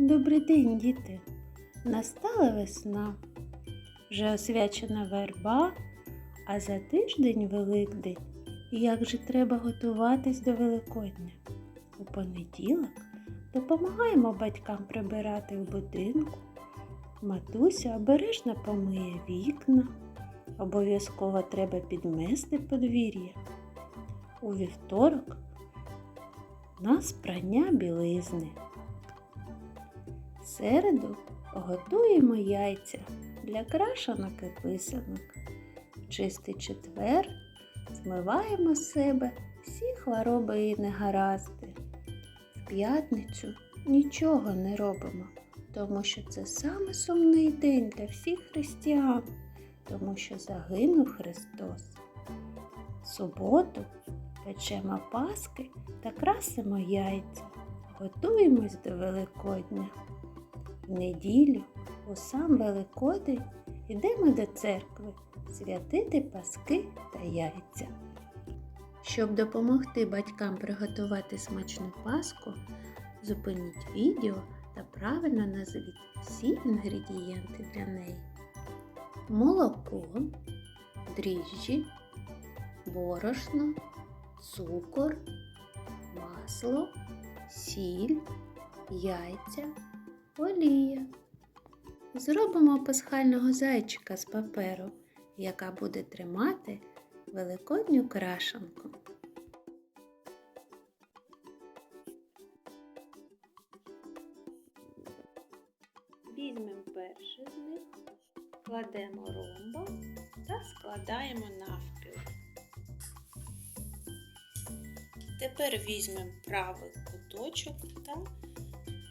Добрий день, діти! Настала весна, вже освячена верба, а за тиждень Великдень. Як же треба готуватись до Великодня? У понеділок допомагаємо батькам прибирати в будинку. Матуся обережно помиє вікна. Обов'язково треба підмести подвір'я. У вівторок нас прання білизни. Середу готуємо яйця для крашанок і писанок. В чистий четвер змиваємо з себе всі хвороби і негаразди. В п'ятницю нічого не робимо, тому що це саме сумний день для всіх християн, тому що загинув Христос. Суботу печемо паски та красимо яйця. Готуємось до Великодня. В неділю у сам Великодень йдемо до церкви святити паски та яйця. Щоб допомогти батькам приготувати смачну паску, зупиніть відео та правильно назвіть всі інгредієнти для неї. Молоко, дріжджі, борошно, цукор, масло, сіль, яйця, олія. Зробимо пасхального зайчика з паперу, яка буде тримати великодню крашанку. Візьмемо перший з них, кладемо ромбо та складаємо навпіл. Тепер візьмемо правий куточок та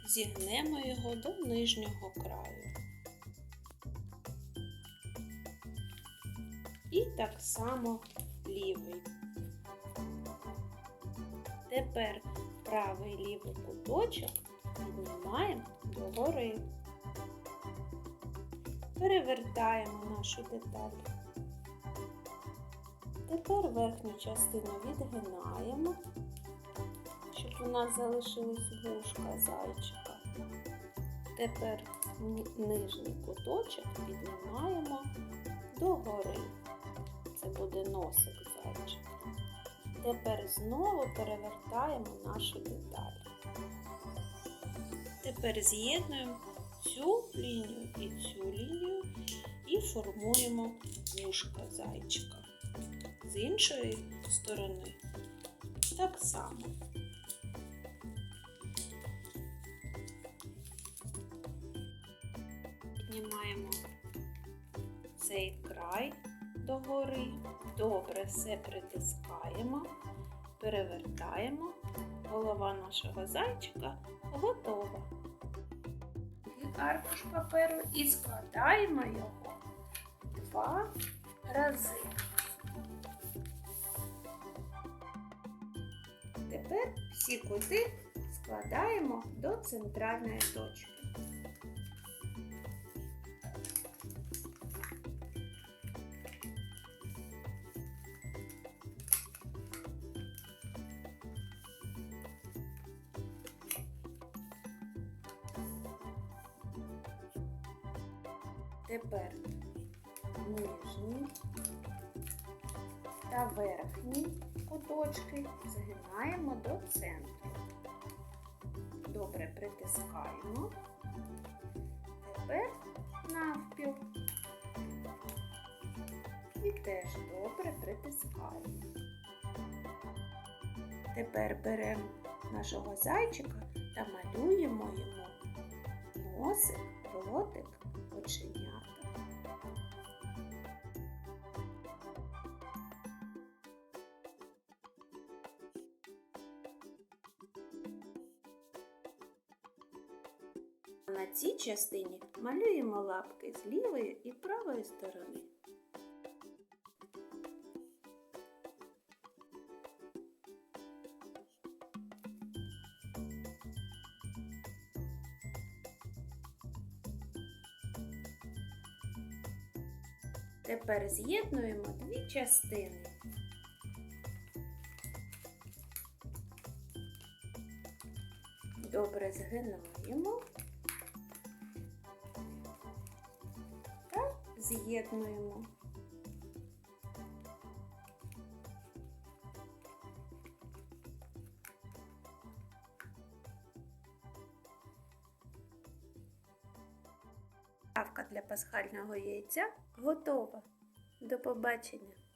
зігнемо його до нижнього краю. І так само лівий. Тепер правий лівий куточок піднімаємо догори. Перевертаємо нашу деталь. Тепер верхню частину відгинаємо, у нас залишились вушка зайчика. Тепер нижній куточок піднімаємо догори. Це буде носик зайчика. Тепер знову перевертаємо нашу деталь. Тепер з'єднуємо цю лінію і цю лінію і формуємо вушка зайчика. З іншої сторони так само. Піднімаємо цей край догори, добре все притискаємо, перевертаємо. Голова нашого зайчика готова. Аркуш паперу і складаємо його два рази. Тепер всі кути складаємо до центральної точки. Тепер нижні та верхні куточки згинаємо до центру. Добре притискаємо. Тепер навпіл. І теж добре притискаємо. Тепер беремо нашого зайчика та малюємо йому носик, ротик, оченята. На цій частині малюємо лапки з лівої і правої сторони. Тепер з'єднуємо дві частини. Добре згинаємо та з'єднуємо. Для пасхального яйця готова. До побачення!